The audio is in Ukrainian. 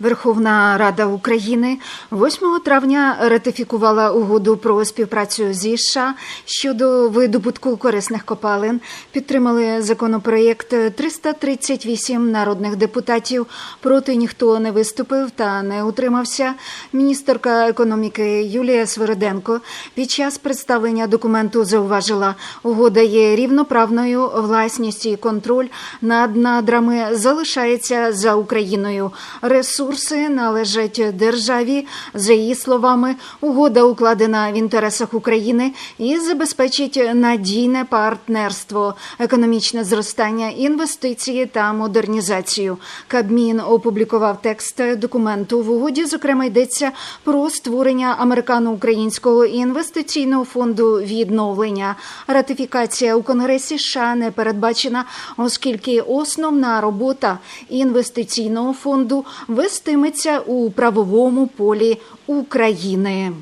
Верховна Рада України 8 травня ратифікувала угоду про співпрацю зі США щодо видобутку корисних копалин. Підтримали законопроєкт 338 народних депутатів. Проти ніхто не виступив та не утримався. Міністерка економіки Юлія Свириденко під час представлення документу зауважила, угода є рівноправною, власність і контроль над надрами залишається за Україною. Ресурси належать державі. За її словами, угода укладена в інтересах України і забезпечить надійне партнерство, економічне зростання, інвестиції та модернізацію. Кабмін опублікував текст документу. В угоді зокрема йдеться про створення американо-українського інвестиційного фонду відновлення. Ратифікація у Конгресі США не передбачена, оскільки основна робота інвестиційного фонду вестиметься у правовому полі України.